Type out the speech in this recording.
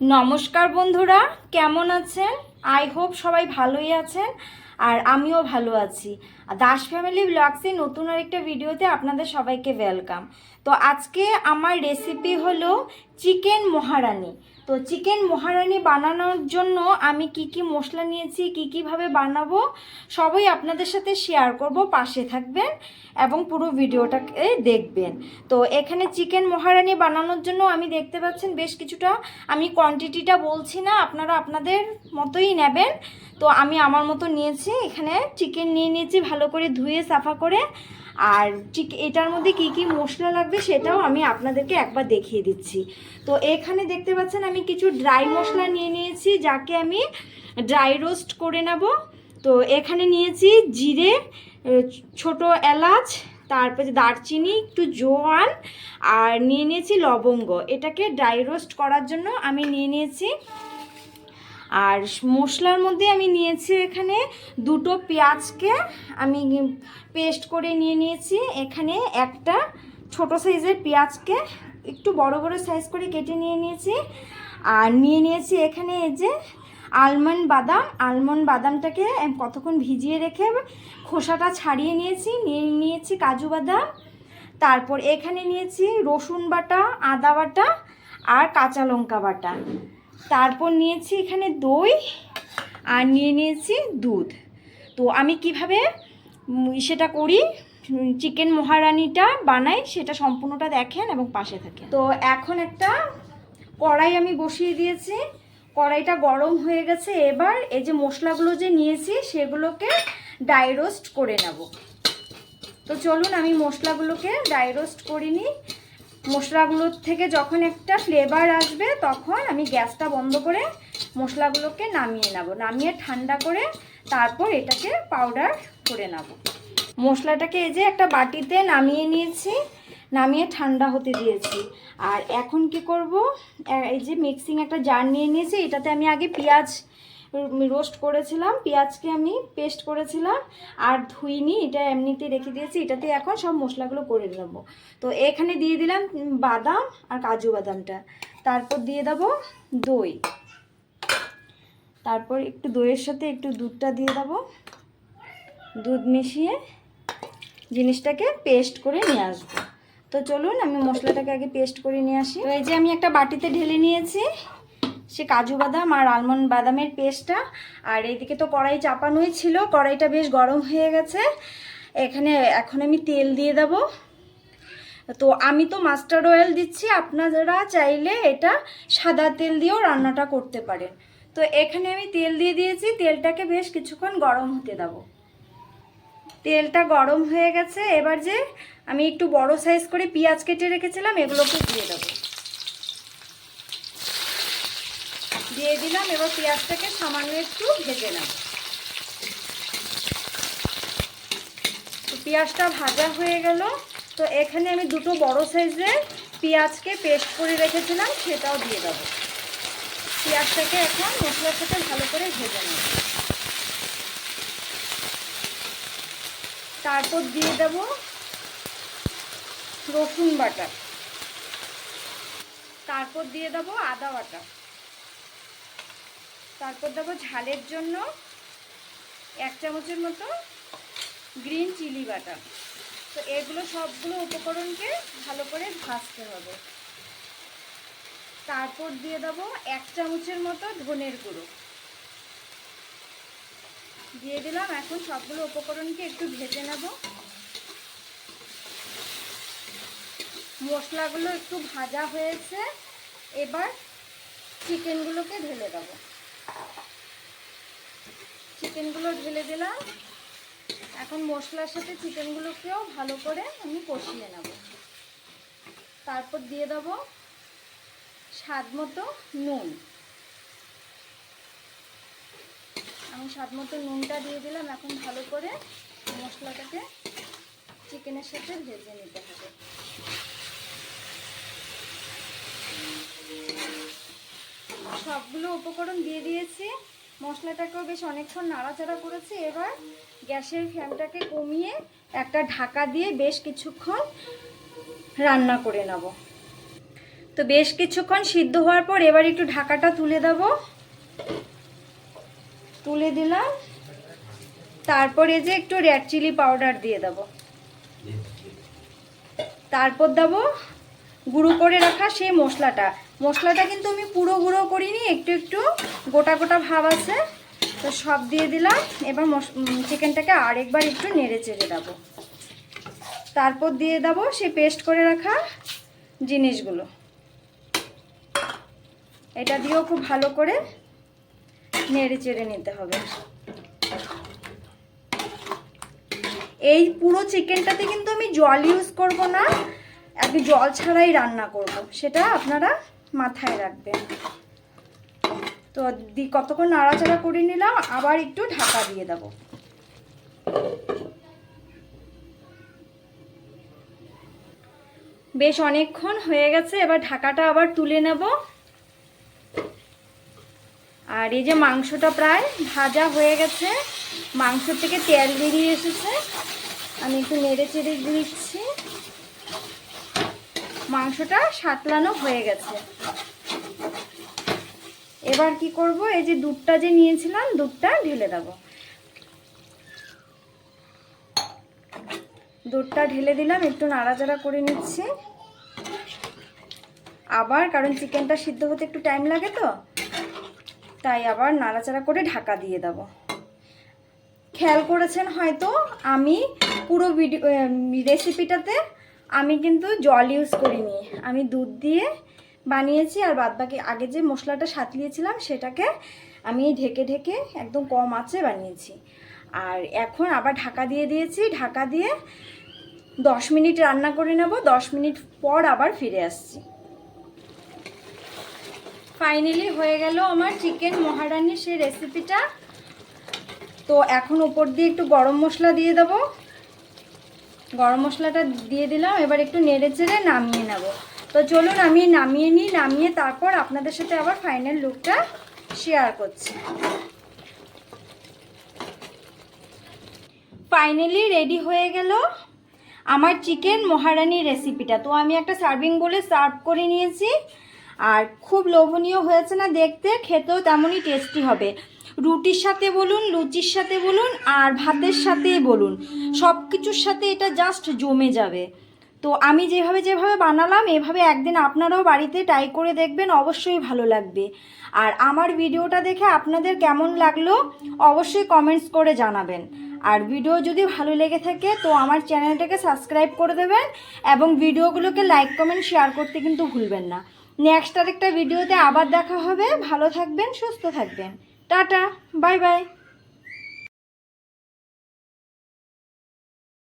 নমস্কার বন্ধুরা কেমন আছেন? আই হোপ সবাই ভালোই আছেন আর আমিও ভালো আছি। দাস ফ্যামিলি ব্লগসে নতুন আরেকটা ভিডিওতে আপনাদের সবাইকে ওয়েলকাম তো আজকে আমার রেসিপি হলো চিকেন মহারানি। তো চিকেন মহারানি বানানোর জন্য আমি কি কি মশলা নিয়েছি, কি কীভাবে বানাবো, সবই আপনাদের সাথে শেয়ার করব, পাশে থাকবেন এবং পুরো ভিডিওটাকে দেখবেন। তো এখানে চিকেন মহারানি বানানোর জন্য আমি দেখতে পাচ্ছেন বেশ কিছুটা, আমি কোয়ান্টিটিটা বলছি না, আপনারা আপনাদের মতোই নেবেন। তো আমি আমার মতো নিয়েছি, এখানে চিকেন নিয়ে নিয়েছি ভালো করে ধুয়ে, সাফা করে, আর ঠিক এটার মধ্যে কি কি মশলা লাগবে সেটাও আমি আপনাদেরকে একবার দেখিয়ে দিচ্ছি। তো এখানে দেখতে পাচ্ছেন আমি কিছু ড্রাই মশলা নিয়ে নিয়েছি, যাকে আমি ড্রাই রোস্ট করে নেব। তো এখানে নিয়েছি জিরে ছোট এলাচ, তারপরে দারচিনি, একটু জোয়ান, আর নিয়ে নিয়েছি লবঙ্গ। এটাকে ড্রাই রোস্ট করার জন্য আমি নিয়ে নিয়েছি আর মশলার মধ্যে আমি নিয়েছি এখানে দুটো পেঁয়াজকে আমি পেস্ট করে নিয়ে নিয়েছি। এখানে একটা ছোট সাইজের পেঁয়াজকে একটু বড় বড় সাইজ করে কেটে নিয়ে নিয়েছি। আর নিয়ে নিয়েছি এখানে এই যে আলমন্ড বাদাম। আলমন্ড বাদামটাকে কতক্ষণ ভিজিয়ে রেখে খোসাটা ছাড়িয়ে নিয়েছি। নিয়ে নিয়েছি কাজু বাদাম। তারপর এখানে নিয়েছি রসুন বাটা, আদা বাটা আর কাঁচা লঙ্কা বাটা। তারপর নিয়েছি এখানে দই আর নিয়ে নিয়েছি দুধ। তো আমি কীভাবে সেটা করি? চিকেন মহারানিটা বানাই, সেটা সম্পূর্ণটা দেখেন এবং পাশে থাকে তো এখন একটা কড়াই আমি বসিয়ে দিয়েছি। কড়াইটা গরম হয়ে গেছে, এবার এই যে মশলাগুলো যে নিয়েছি, সেগুলোকে ডাই রোস্ট করে নেব। তো চলুন আমি মশলাগুলোকে ডাই রোস্ট করিনি। মশলাগুলোর থেকে যখন একটা ফ্লেভার আসবে, তখন আমি গ্যাসটা বন্ধ করে মশলাগুলোকে নামিয়ে নেব। নামিয়ে ঠান্ডা করে তারপর এটাকে পাউডার করে নেব। মশলাটাকে এই যে একটা বাটিতে নামিয়ে নিয়েছি, নামিয়ে ঠান্ডা হতে দিয়েছি। আর এখন কি করব? এই যে মিক্সিং একটা জার নিয়ে নিয়েছি, এটাতে আমি আগে পেঁয়াজ রোস্ট করেছিলাম, পেঁয়াজকে আমি পেস্ট করেছিলাম, আর ধুইনি, এটা এমনিতে রেখে দিয়েছি, এটাতে এখন সব মশলাগুলো করে নেব। তো এখানে দিয়ে দিলাম বাদাম আর কাজু বাদামটা। তারপর দিয়ে দেবো দই। তারপর একটু দইয়ের সাথে একটু দুধটা দিয়ে দেবো। দুধ মিশিয়ে জিনিসটাকে পেস্ট করে নিয়ে আসব। তো চলুন, আমি মশলাটাকে আগে পেস্ট করে নিয়ে আসি। এই যে আমি একটা বাটিতে ঢেলে নিয়েছি সে কাজু বাদাম আর আলমন্ড বাদামের পেস্টটা আর এইদিকে তো কড়াই চাপানোই ছিল, কড়াইটা বেশ গরম হয়ে গেছে। এখানে এখন আমি তেল দিয়ে দেব। তো আমি তো মাস্টার্ড অয়েল দিচ্ছি, আপনারা চাইলে এটা সাদা তেল দিয়েও রান্নাটা করতে পারেন। তো এখানে আমি তেল দিয়ে দিয়েছি, তেলটাকে বেশ কিছুক্ষণ গরম হতে দেবো। তেলটা গরম হয়ে গেছে, এবার যে আমি একটু বড় সাইজ করে পেঁয়াজ কেটে রেখেছিলাম, এগুলোকে দিয়ে দেবো। দিয়ে দিলাম, এবার পেঁয়াজটাকে সামান্য একটু ভেজে নেব। পেঁয়াজটা ভাজা হয়ে গেল। তো এখানে আমি দুটো বড় সাইজের পেঁয়াজকে পেস্ট করে রেখেছিলাম, সেটাও দিয়ে দেবো। পেঁয়াজটাকে এখন মশলার সাথে ভালো করে ভেজে নেব। তারপর দিয়ে দেব রসুন বাটা। তারপর দিয়ে দেব আদা বাটা। তারপর দেবো ঝালের জন্য এক চামচের মতো গ্রিন চিলি বাটা। তো এগুলো সবগুলো উপকরণকে ভালো করে ভাজতে হবে। তারপর দিয়ে দেবো এক চামচের মতো ধনের গুঁড়ো। দিয়ে দিলাম, এখন সবগুলো উপকরণকে একটু ভেজে নেব। মশলাগুলো একটু ভাজা হয়েছে, এবার চিকেনগুলোকে ঢেলে দেবো। চিকেনগুলো ঢেলে দিলাম। এখন মশলার সাথে চিকেনগুলোকেও ভালো করে আমি কষিয়ে নেব। তারপর দিয়ে দেবো স্বাদ মতো নুন। আমি স্বাদ মতো নুনটা দিয়ে দিলাম। এখন ভালো করে মশলাটাকে চিকেনের সাথে ভেজে নিতে হবে। সবগুলো উপকরণ দিয়ে দিয়েছি। মশলাটাকেও বেশ অনেকক্ষণ নাড়াচাড়া করেছি। এবার গ্যাসের ফ্লেমটাকে কমিয়ে একটা ঢাকা দিয়ে বেশ কিছুক্ষণ রান্না করে নেব। তো তো বেশ কিছুক্ষণ সিদ্ধ হওয়ার পর এবার একটু ঢাকাটা তুলে দেব। তুলে দিলাম। তারপরে যে একটু রেড চিলি পাউডার দিয়ে দেব। তারপর দেব গুঁড়ো করে রাখা সেই মশলাটা। মশলাটা কিন্তু আমি পুরো গুঁড়ো করিনি, একটু একটু গোটা গোটা ভাব আছে। তো সব দিয়ে দিলাম। এবার চিকেনটাকে আরেকবার একটু নেড়ে চেড়ে দেবো। তারপর দিয়ে দেবো সেই পেস্ট করে রাখা জিনিসগুলো। এটা দিয়েও খুব ভালো করে নেড়ে চেড়ে নিতে হবে। এই পুরো চিকেনটাতে কিন্তু আমি জল ইউজ করব না আমি জল ছাড়াই রান্না করব। সেটা আপনারা মাথায় রাখবেন তো দি, কতক্ষণ নাড়াচাড়া করে নিলাম, আবার একটু ঢাকা দিয়ে দেবো। বেশ অনেকক্ষণ হয়ে গেছে, এবার ঢাকাটা আবার তুলে নেব। আর এই যে মাংসটা প্রায় ভাজা হয়ে গেছে মাংস থেকে তেল বেরিয়ে এসেছে। আমি একটু নেড়ে চেড়ে দিচ্ছি। মাংসটা সাতলানো হয়ে গেছে। এবার কি করব? এই যে দুধটা যে নিয়েছিলাম, দুধটা ঢেলে দেব। দুধটা ঢেলে দিলাম, একটু নাড়াচাড়া করে নিচ্ছি। আবার, কারণ চিকেনটা সিদ্ধ হতে একটু টাইম লাগে তো, তাই আবার নাড়াচাড়া করে ঢাকা দিয়ে দেব। খেয়াল করেছেন হয়তো, আমি পুরো ভিডিও রেসিপিটাতে আমি কিন্তু জল ইউজ করিনি। আমি দুধ দিয়ে বানিয়েছি আর বাদ বাকি আগে যে মশলাটা সাতলিয়েছিলাম সেটাকে আমি ঢেকে ঢেকে একদম কম আঁচে বানিয়েছি। আর এখন আবার ঢাকা দিয়ে দিয়েছি। ঢাকা দিয়ে দশ মিনিট রান্না করে নেব। দশ মিনিট পর আবার ফিরে আসছি। ফাইনালি হয়ে গেল আমার চিকেন মহারানির সেই রেসিপিটা তো এখন উপর দিয়ে একটু গরম মশলা দিয়ে দেবো। গরম মশলাটা দিয়ে দিলাম, এবার একটু নেড়ে চেড়ে নামিয়ে নেব। তো চলুন, আমি নামিয়ে নিই, নামিয়ে তারপর আপনাদের সাথে আবার ফাইনাল লুকটা শেয়ার করছি। ফাইনালি রেডি হয়ে গেল আমার চিকেন মহারানি রেসিপিটা তো আমি একটা সার্ভিং বলে সার্ভ করে নিয়েছি, আর খুব লোভনীয় হয়েছে না দেখতে, খেতেও তেমনই টেস্টি হবে। রুটির সাথে বলুন, লুচির সাথে বলুন আর ভাতের সাথে বলুন। সব কিছুর সাথে এটা জাস্ট জমে যাবে। তো আমি যেভাবে যেভাবে বানালাম, এভাবে একদিন আপনারাও বাড়িতে ট্রাই করে দেখবেন, অবশ্যই ভালো লাগবে। আর আমার ভিডিওটা দেখে আপনাদের কেমন লাগল, অবশ্যই কমেন্টস করে জানাবেন। আর ভিডিও যদি ভালো লেগে থাকে, তো আমার চ্যানেলটাকে সাবস্ক্রাইব করে দেবেন এবং ভিডিওগুলোকে লাইক কমেন্ট শেয়ার করতে কিন্তু ভুলবেন না। নেক্সট আরেকটা ভিডিওতে আবার দেখা হবে। ভালো থাকবেন, সুস্থ থাকবেন। Tata bye bye